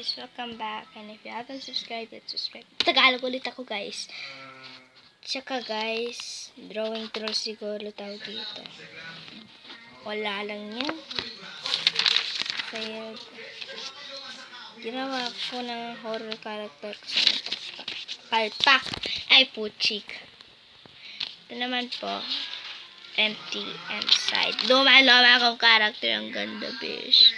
guys, welcome back. And if you haven't subscribed, let's subscribe. Tagalog ulit ako guys. Tsaka guys, drawing troll siguro tawag dito. Wala lang yan. Kaya, ginawa ko ng horror character ko sa palpak. Ay, puchik. Ito naman po, empty inside. Luma-luma akong character. Ang ganda, bish.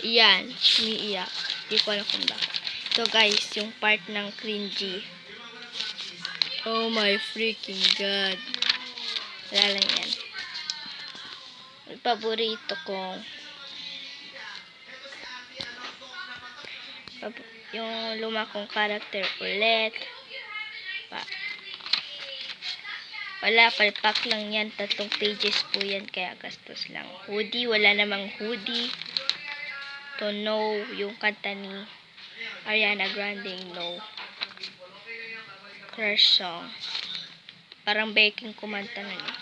Yan, umiiyak. Di ko alam kung bakit. So guys, yung part ng cringy. Oh my freaking god. Wala lang yan. Yung paborito kong yung luma kong character ulit. Pa. Wala, palpak lang yan. Tatlong pages po yan, kaya gastos lang. Hoodie, wala namang hoodie to know yung kanta ni Ariana Grande No Crush Song. Parang baking kumanta na ni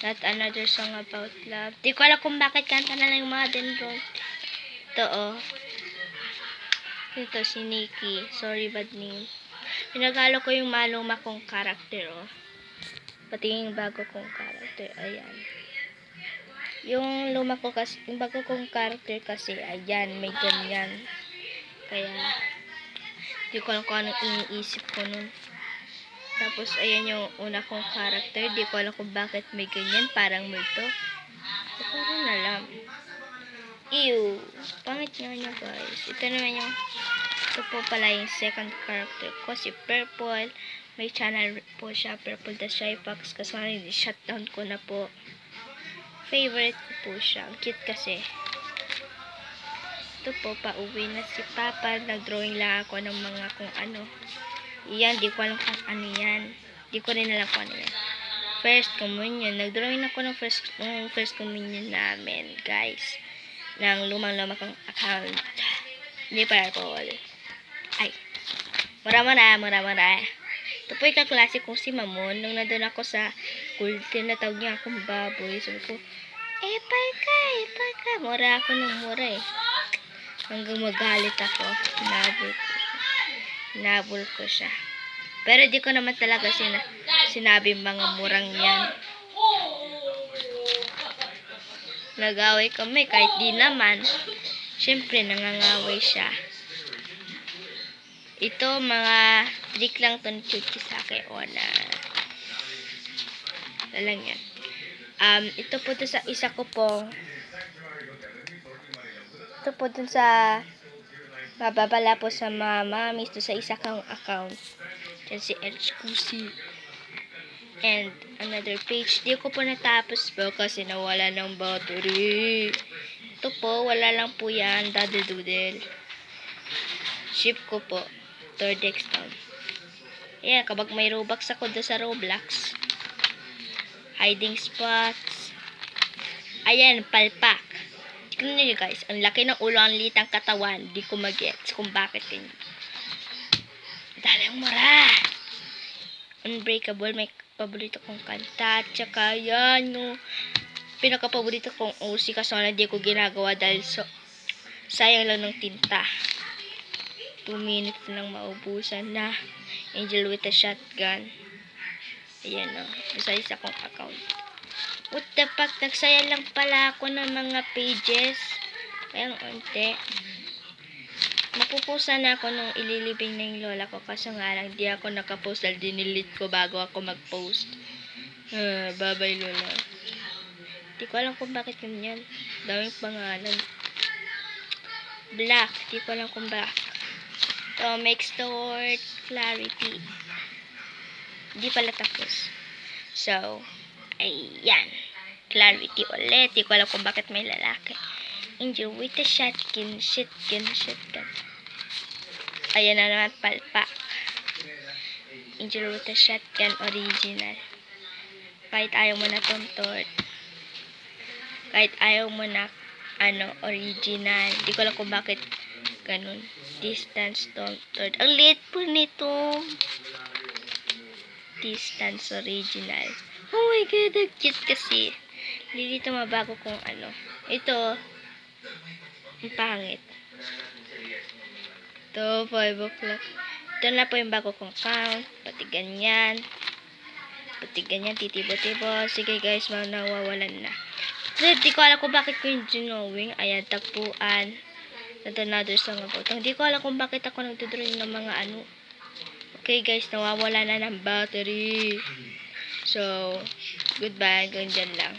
Not another song about love. Di ko alam kung bakit kanta na lang yung mga dendron ito oh. Ito si Nikki. Sorry bad name. Pinagalo ko yung maluma kong karakter oh. Pati yung bago kong karakter ayan yung luma ko kasi, yung bago kong character kasi, ayan, may ganyan. Kaya, di ko alam kung anong iniisip ko nun. Tapos, ayan yung una kong character, di ko alam kung bakit may ganyan, parang multo. Di ko rin alam. Ew, pangit nga niya guys. Ito naman yung, ito po pala yung second character ko, si Purple. May channel po siya, Purple the Shy Fox, kasi shutdown ko na po favorite ko po siya. Ang cute kasi. Ito po, pauwi na si Papa. Nag-drawing lang ako ng mga kung ano. Yan, di ko alam kung ano yan. Di ko rin alam kung ano yan. First communion. Nag-drawing ako ng first, ng first communion namin, guys. Ng lumang-luma kong account. Hindi pa ako. Ay. Mura-mura, mura-mura. Ito po yung kaklase kong si Mamon. Nung nandun ako sa school, tinatawag niya akong baboy. Sabi ko, epal ka, epal ka. Mura ako ng mura eh. Hanggang magalit ako. Nabul ko. Nabul ko siya. Pero di ko naman talaga sina sinabi mga murang yan. Nagaway kami kahit di naman. Siyempre, nangangaway siya. Ito, mga trick lang to ni Chuchi sa akin. O na. Wala lang yan. Um, ito po to sa isa ko po. Ito po dun sa mababala po sa mama. Misto sa isa kong account. Yan si HQC. And another page. Di ko po natapos po kasi nawala ng battery. Ito po, wala lang po yan. Daddy doodle. Ship ko po. Third Town. Ayan, kapag may Robux ako doon sa Roblox. Hiding spots. Ayan, palpak. Tignan nyo guys, ang laki ng ulo, ang litang katawan. Di ko mag-gets kung bakit ganyan. Dali ang mura. Unbreakable, may paborito kong kanta. Tsaka yan, yung pinaka-paborito kong OC kaso na di ko ginagawa dahil so, sayang lang ng tinta. 2 minutes lang maubusan na. Angel with a shotgun. Ayan o. Isa-isa kong account. What the fuck? Nagsaya lang pala ako ng mga pages. Kaya unti. Mapupusa na ako nung ililibing na yung lola ko. Kaso nga lang, di ako nakapost dahil dinilit ko bago ako mag-post. Uh, babay lola. Di ko alam kung bakit ganyan. Daming pangalan. Black. Di ko alam kung bakit. Makes the word clarity. Di pala tapos. So, ayan. Clarity ulit. Di ko alam kung bakit may lalaki. Angel with a shotgun, shotgun, shotgun. Ayan na naman, palpak. Angel with a shotgun, original. Kahit ayaw mo na tontor. Kahit ayaw mo na, ano, original. Di ko alam kung bakit ganun. Distance tontored. Ang liit po nito. Distance original. Oh my god, ang cute kasi. Hindi dito mabago kung ano. Ito, ang pangit. Ito, 5 o'clock. Ito na po yung bago kong count. Pati ganyan. Pati ganyan, titibo-tibo. Sige guys, nawawalan na. Kasi di ko alam kung bakit ko yung drawing. Ayan, tapuan. At another song about. Hindi ko alam kung bakit ako nagdodrawing ng mga ano. Okay guys, nawawala na ng battery. So, goodbye. Ganyan lang.